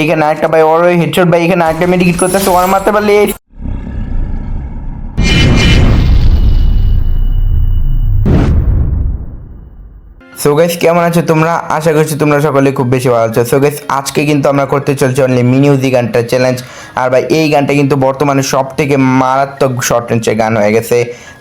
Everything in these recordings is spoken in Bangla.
এইখানে একটা ভাই, ওর হেডশট ভাই, এখানে আরেকটা মেডিকেট করতেছে, ওর মারতে পারলে সো গাইস কেমন আছো তোমরা? আশা করছি তোমরা সকলে খুব বেশি ভালো আছো। সো গাইস আজকে কিন্তু আমরা করতে চলছি অনলি মিনিউজি গানটা চ্যালেঞ্জ আর ভাই এই গানটা কিন্তু বর্তমানে সব থেকে মারাত্মক শর্ট রেঞ্চের গান হয়ে গেছে।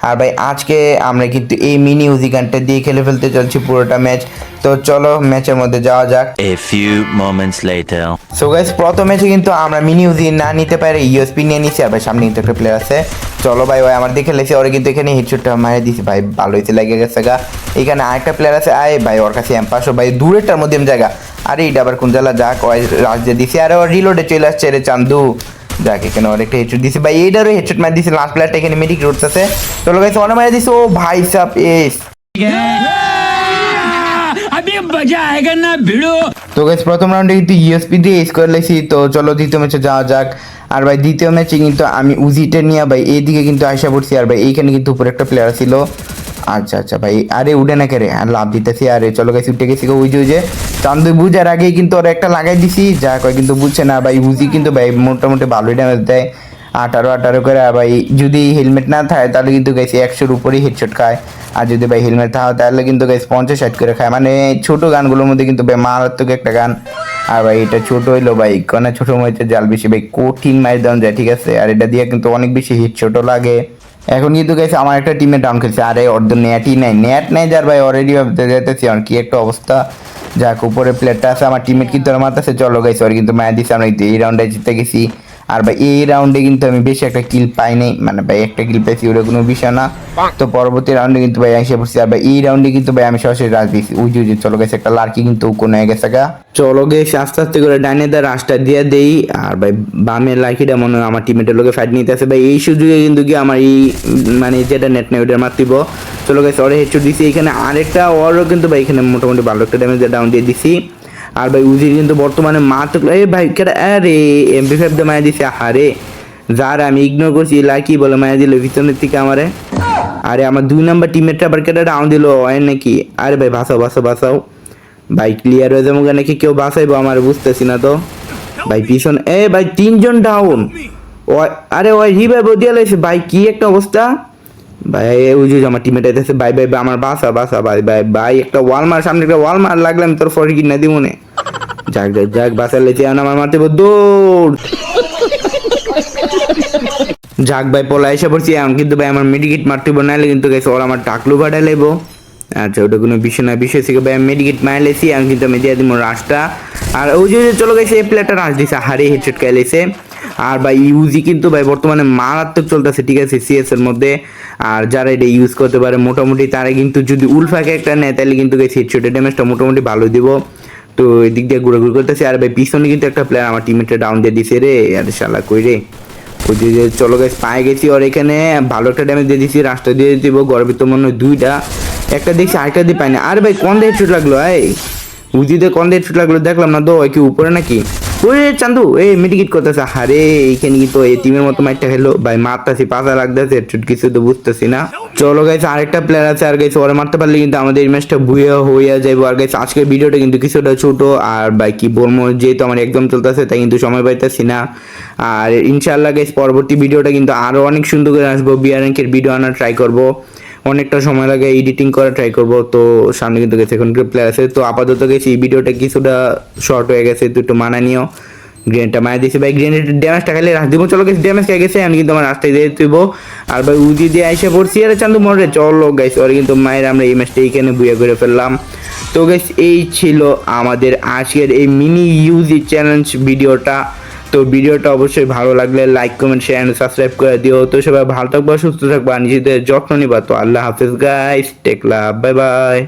আর ভাই আজকে আমরা কিন্তু এই মিনি উজি গানটা দিয়ে খেলে ফেলতে চলছি পুরোটা ম্যাচ তো চলো ম্যাচের মধ্যে যাওয়া যাক। A few moments later. So guys প্রথম ম্যাচে কিন্তু আমরা মিনি উজি না নিতে পারি ইউএসপি নিয়ে নিছি আর ভাই সামনে কিন্তু একটা প্লেয়ার আছে। চলো ভাই ভাই আমার দেখে লেছি ওরে কিন্তু এখানে হেডশটটা মারে দিছি ভাই ভালো হয়েছে লাগে গেছে গা। এখানে আরেকটা প্লেয়ার আছে আয় ভাই ওর কাছে এম্পাসও ভাই দূরেরটার মধ্যে জায়গা। আরে এটা আবার কোন জ্বালা? যাক ওই রাজ দিয়ে দিছি। আরে ওর রিলোডে চলে আসছে রে চান্দু। যাক এখানে অনেকটা হেডশট দিছে। ভাই এইটারও হেডশট মার দিছে লাস্ট প্লেয়ারটা এখানে মেডিক রোডস আছে। চলো গাইছে অনেক মারা দিছে। ও ভাই সাপ এস তো গাইস প্রথম রাউন্ডে কিন্তু ইউএসপি দিয়ে এস স্কোর লেগছি তো চলো দ্বিতীয় ম্যাচে যাওয়া যাক। আর ভাই দ্বিতীয় ম্যাচে কিন্তু আমি উজিটা নিয়ে ভাই এইদিকে কিন্তু আয়সা পড়ছি। আর ভাই এইখানে কিন্তু উপরে একটা প্লেয়ার ছিল। আচ্ছা আচ্ছা ভাই, আরে উঠে না কেরে, আর লাভ দিতেছি, আরে, চলো গাইস, উঠে গেছি উজি উজে চান্দু বুঝার আগেই কিন্তু ওরা একটা লাগাই দিছি, যা কয় কিন্তু বুঝছে না, ভাই, বুঝি কিন্তু, ভাই, মোটামুটি ভালোই ড্যামেজ দেয়। আঠারো আঠারো করে ভাই, যদি হেলমেট না থাকে, তাহলে কিন্তু গাইছে একশোর উপরেই হেডশট খায়। আর যদি ভাই হেলমেট থাকে তাহলে কিন্তু গাইস, পঞ্চাশ ষাট করে খায়। মানে ছোটো গানগুলোর মধ্যে কিন্তু, ভাই, মারাত্মক একটা গান। আর ভাই, এটা ছোট হইল ভাই, কেন ছোটো মধ্যে জাল বেশি, ভাই, কঠিন মাইর দেওয়া যায়, ঠিক আছে? আর এটা দিয়ে কিন্তু অনেক বেশি হিট ছোট লাগে। এখন কিন্তু গেছে আমার একটা টিমে ডাউন খেলছে। আরে, ওর তো নেটই নাই। নেট নেই যার ভাই অলরেডি যেতেছি আর কি একটা অবস্থা। যাক উপরে প্লেটটা আছে, আমার টিমের কিন্তু আমার কাছে চলো গেছে ওর কিন্তু মায়া দিছে। আমরা এই রাউন্ডে জিতে গেছি। আর ভাই এই রাউন্ডে কিন্তু আমি বেশি একটা কিল পাই নাই। মানে ভাই একটা কিল পাইছি ওটা কোনো বিষয় না। তো পরবর্তী রাউন্ডে কিন্তু ভাই এসে পড়ছি। আর ভাই এই রাউন্ডে কিন্তু ভাই আমি সরাসরি রাজ দিয়েছি। উজি উজি চলো গেছে একটা লার্কি কিন্তু কোন গেছে গা। চলো গেছে আস্তে আস্তে করে ডাইনে দা রাস্তা দিয়ে দেই। আর ভাই বামের লার্কিটা মনে হয় আমার টিমেটের লোকে ফাইট নিতে আছে ভাই এই সুযোগে কিন্তু কি আমার এই মানে যেটা নেট নেই ওটা মারতিব চলো গেছে ওরে হেডশট দিছি। এখানে আরেকটা ওরও কিন্তু ভাই এখানে মোটামুটি ভালো একটা ড্যামেজ ডাউন দিয়ে দিছি। আর ভাই উজির কিন্তু বর্তমানে মাত্র এ ভাই কেটা আরে এমপি ফাইভ দিয়ে মায়া দিছে আরে যার আমি ইগনোর করছি লাকি বলে মায়া দিল ভিতরের থেকে আমারে। আরে, আমার দুই নাম্বার টিমেরটা আবার কেটে ডাউন দিল, হয় নাকি? আরে ভাই, বাঁচাও বাঁচাও বাঁচাও। ভাই ক্লিয়ার হয়ে যাব নাকি কেউ বাঁচাইবো আমার, বুঝতেছি না তো। ভাই, পিছন, এ ভাই, তিনজন ডাউন আরে, ওই রিভাইভ দিয়ে লাইছে ভাই, কি একটা অবস্থা? ভাই ওই যে আমার টিমেট আইতেছে, ভাই ভাই আমার বাসা বাসা, ভাই ভাই ভাই, একটা ওয়াল মার সামনে একটা ওয়াল মার লাগলাম তোর ফরি কিনা দিব মনে যাক যাক যাক, বাসা লেছে এখন আমার মারতে দৌড়। যাক, ভাই, পলা এসে পড়ছি, এখন কিন্তু ভাই আমার মেডিকেট মারতে নাহলে কিন্তু গেছে ওরা আমার টাকলু ভাড়া লেবো আচ্ছা ওটা কোনো বিষয় না, বিষয় থেকে ভাই মেডিকেট মারলেছি এখন কিন্তু আমি দিয়ে দিব রাসটা আর ওই যে চলে গেছে এই প্লেটটা রাস দিছে হারে হেডশট খাইলেছে আর ভাই ইউজি কিন্তু ভাই বর্তমানে মারাত্মক চলতেছে, ঠিক আছে সিএস এর মধ্যে। আর যারা এটা ইউজ করতে পারে, মোটামুটি তারা কিন্তু যদি উলফাকে একটা নেয়, তাহলে কিন্তু গেছে হেডশটের ড্যামেজটা মোটামুটি ভালো দিব। তো এদিক দিয়ে ঘুরে ঘুরে করতেছে। আর ভাই পিছনে কিন্তু একটা প্লেয়ার আমার টিমেটটা ডাউন দিয়ে দিছে রে। আর শালা, কই রে? ওই যে চলো গাছ পায়ে গেছি আর এখানে। ভালো একটা ড্যামেজ দিয়ে দিছি রাস্তা দিয়ে দিব গর্বিত মনে হয় দুইটা। একটা দেখছি, আরেকটা দিয়ে পাইনি। আর ভাই কোন দিয়ে ছুট লাগল, এই? উজিতে কোন দিয়ে ছুট লাগল, দেখলাম না তো কি উপরে নাকি? ওই চান্দু, এই মেডিকেট করতেছে হারে এইখানে কিন্তু এই টিমের মতো মাইটটা খেলো। ভাই, মারতাছি পাশা লাগতেছে কিছু তো বুঝতেছি না। চলো গাইছে আরেকটা প্লেয়ার আছে, আর গাইছে ওরা মারতে পারলে কিন্তু আমাদের ম্যাচটা ভুয়ে হইয়া যাইবো। আর গাইছে আজকের ভিডিওটা কিন্তু কিছুটা ছোট, আর ভাই, কি বলব, যেহেতু আমার একদম চলতেছে, তাই কিন্তু সময় পাইতেছি না। আর ইনশাআল্লাহ গাইস পরবর্তী ভিডিওটা কিন্তু আরও অনেক সুন্দর করে আসব। বিয়ার র্যাঙ্কের ভিডিও আনার ট্রাই করব। অনেকটা সময় লাগে এডিটিং করা ট্রাই করব। তো সামনে কিন্তু গেছে, এখন প্লেয়ার আছে। তো আপাতত গেছি, এই ভিডিওটা কিছুটা শর্ট হয়ে গেছে তো একটু মানা নিও। গ্রেনটা মারা দিয়েছে। ভাই গ্রেনেড ড্যামেজটা খাইলে রাখ। দিব, চলো গেছে ড্যামেজ খেয়ে গেছে, আমি কিন্তু আমার রাস্তায় দিয়ে তুইব। আর ভাই উদি দিয়ে আইসে পড়ছি। আরে চান্দু, মরে চলো গাইস ওরে কিন্তু মায়ের আমরা এই ম্যাচটা এইখানে বুয়া করে ফেললাম। তো গাইস এই ছিল আমাদের আজকের এই মিনি ইউজি চ্যালেঞ্জ ভিডিওটা। তো ভিডিওটা অবশ্যই ভালো লাগলে লাইক কমেন্ট শেয়ার সাবস্ক্রাইব করে দিও। তো সবাই ভালো থাকবা, সুস্থ থাকবা, নিজেদের যত্ন নিবা। তো আল্লাহ হাফিজ guys take love bye bye